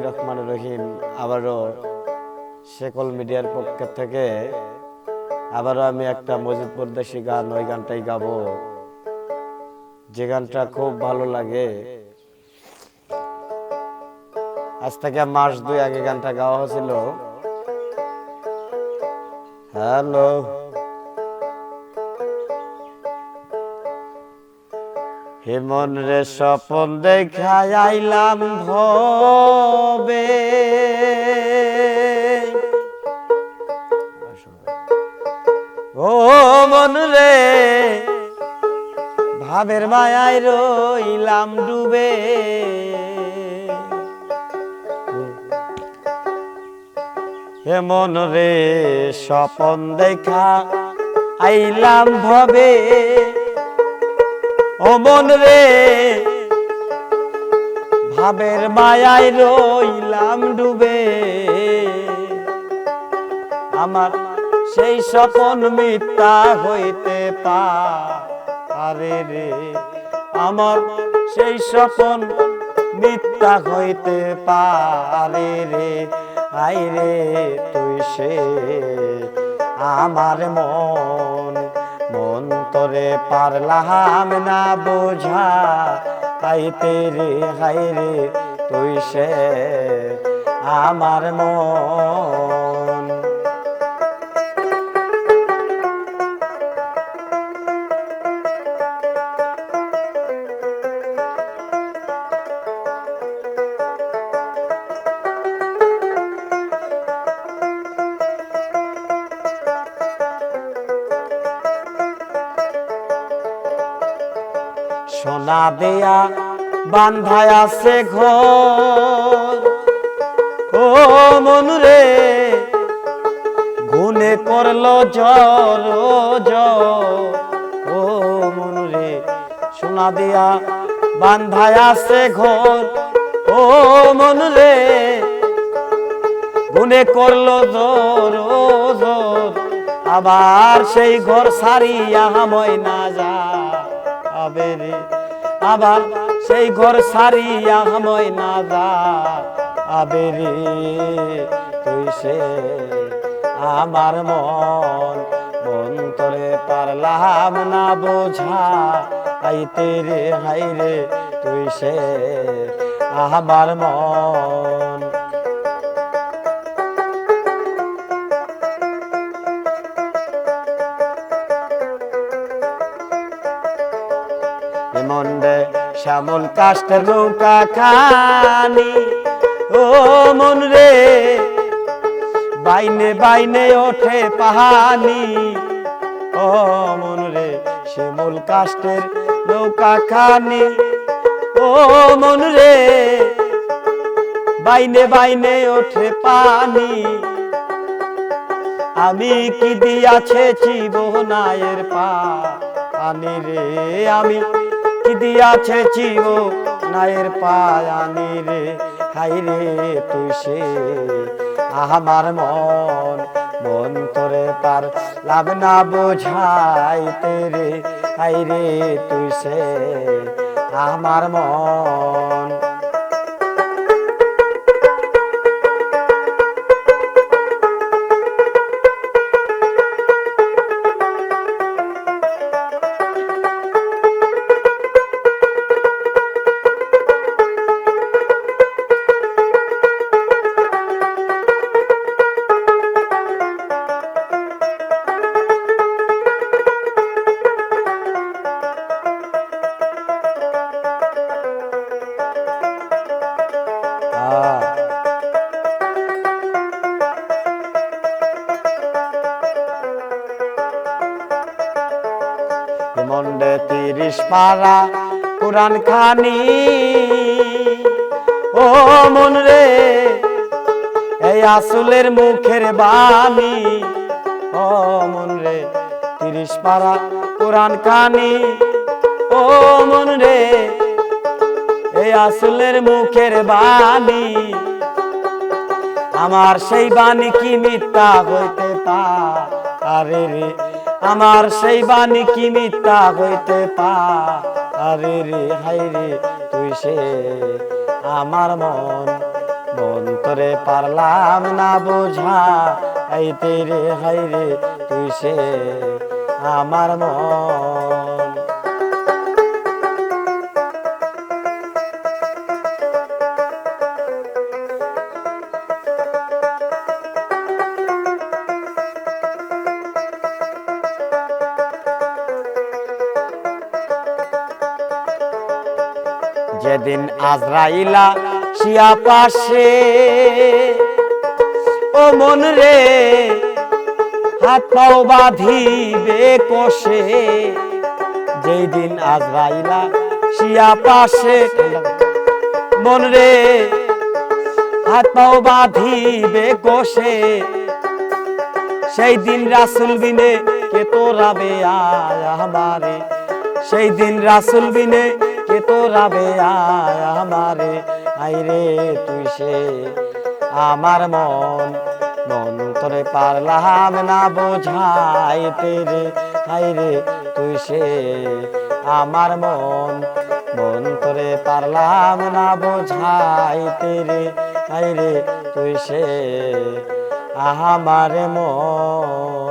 রহমানির রহিম। আবারও মিডিয়ার পক্ষ থেকে আবারও আমি একটা মজিদ গান, ওই গানটাই গাবো। যে গানটা খুব ভালো লাগে। আজ থেকে মাস দুই আগে গানটা গাওয়া হয়েছিল। হ্যালো। হেমন রে স্বপন দেখাই আইলাম ভবে। ও মন রে ভাবের মায়ায় রইলাম ডুবে। হেমন রে স্বপন দেখা আইলাম ভবে। ও মন রে, ভাবের মায়ায় রইলাম ডুবে। আমার সেই স্বপন মিথ্যা হইতে পারে রে। আমার সেই স্বপন মিথ্যা হইতে পারে রে। আই রে তুই সে আমার মন। মন তোরে পারলাম না বোঝা তাই রে হাই রে তুই সে আমার মন। সোনা দেয়া বান্ধায় আছে ঘর। ও মন রে, গুনে করল জ্বর ও জ্বর ও মন রে, সোনা দেয়া বান্ধায় আছে ঘর। ও মন রে, গুনে করল জোর জোর আবার সেই ঘর সারিয়া ময়না যা, আবে রে। আবার সেই ঘর সারিয়া ময়না যা। আবে রে, তুই সে আমার মন মন তোরে পারলাম না বোঝা। আইতে রে হাই রে, তুই সে আমার মন। মন্ডে শ্যামল কাষ্টের নৌকা খানি। ও মন রে, বাইনে বাইনে ওঠে পাহানি। ও মন রে, শ্যামল কাষ্টের নৌকা খানি। ও মন রে, বাইনে বাইনে ওঠে পানি। আমি কি দিয়াছে জীবনায়ের পা? আনি রে, আমি কি দিয়াছে চির নায়ের পায়ানি রে? হাই রে তুই সে আমার মন মন তোরে পার লাভ না বোঝাইতে রে। হাই রে তুই সে আমার মন মন্ডে তিরিশ পারা কোরআন খানি। ও মন রে, এই আসলের মুখের বাণী। ও মন রে, তিরিশ পারা কোরআন খানি। ও মন রে, এই আসলের মুখের বাণী। আমার সেই বাণী কি মিথ্যা হইতে পারে রে। আমার সেই বাণী কি মিথ্যা হইতে পারে রে? হাই রে, তুই সে আমার মন মন তোরে পারলাম না বোঝা। এইতে রে হাই রে, তুই সে আমার মন। যেদিন আজরাইলা শিয়া পাশে, ও মন রে, হাত পাও বাঁধিবে কোষে। যেই দিন আজরাইলা শিয়া পাশে, মন রে, হাত পাও বাঁধিবে কোষে। সেই দিন রাসুল বিনে কে তোরাবে আয় আমারে। সেই দিন রাসুল বিনে কে তোরাবে আয় আমারে? আইরে তুই সে। আমার মন মন তোরে পারলাম না বোঝাইতে রে। আইরে তুই সে। আমার মন মন তোরে পারলাম না বোঝাইতে রে। আইরে তুই সে। আমার মন।